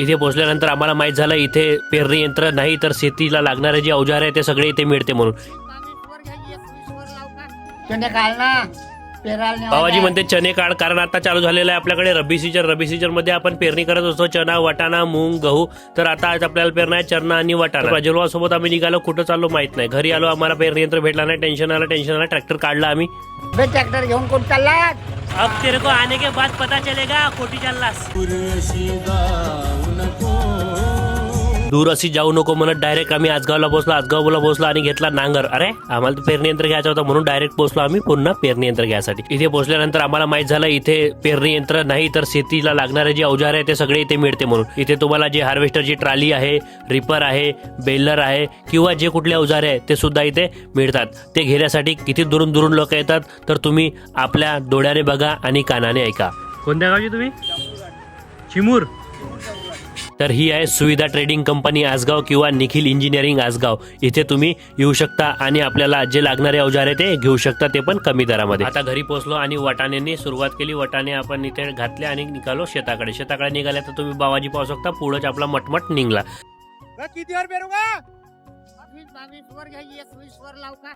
इथे पोहोचल्यानंतर आम्हाला माहीत झालं इथे पेरणी यंत्र नाही तर शेतीला लागणारे जे अवजार आहे ते सगळे इथे मिळते म्हणून. बाबाजी. म्हणते चणे काढ कारण आता चालू झालेलं आहे आपल्याकडे रब्बी सीजन. रब्बी सीजनमध्ये आपण पेरणी करत असतो चना वाटाणा मूग गहू. तर आता आज आपल्याला पेरणं आहे चना आणि वाटाणा. सोबत आम्ही निघालो कुठं चाललो माहीत नाही. घरी आलो आम्हाला पेरणी यंत्र भेटला नाही टेन्शन आलं टेन्शन आलं ट्रॅक्टर काढला आम्ही. ट्रॅक्टर घेऊन कोण चालला अब तेरे को आने के बाद पता चलेगा कोटी चाललास दूर अशी जाऊ नको म्हणत डायरेक्ट आम्ही आजगावला पोहोचलो आजगावला पोहोचलो आणि घेतला नांगर. अरे आम्हाला तर पेरणी यंत्र घ्यायचं होतं म्हणून डायरेक्ट पोहोचलो आम्ही पुन्हा पेरणी यंत्र घ्यायसाठी. इथे पोहोचल्यानंतर आम्हाला माहीत झालं इथे पेरणी यंत्र नाही तर शेतीला लागणारे जे अवजार आहे ते सगळे इथे मिळते म्हणून. इथे तुम्हाला जे हार्वेस्टरची ट्राली आहे रिपर आहे बेलर आहे किंवा जे कुठले अवजारे आहे ते सुद्धा इथे मिळतात. ते घेण्यासाठी किती दुरून दुरून लोक येतात तर तुम्ही आपल्या डोळ्याने बघा आणि कानाने ऐका. कोणत्या गावची तुम्ही? चिमूर. तर ही आहे सुविधा ट्रेडिंग कंपनी आसगाव किंवा निखिल इंजिनिअरिंग आसगाव. इथे तुम्ही येऊ शकता आणि आपल्याला जे लागणारे अवजार आहे ते घेऊ शकता ते पण कमी दरामध्ये. आता घरी पोहोचलो आणि वाटाण्याने सुरुवात केली. वाटाणे आपण इथे घातले आणि निघालो शेताकडे. शेताकडे निघाले तर तुम्ही बाबाजी पाहू शकता पुढंच आपला मटमट निघला. किती वर पेरू का बावीस बावीस वर घ्यायची एकवीस वर लाव का?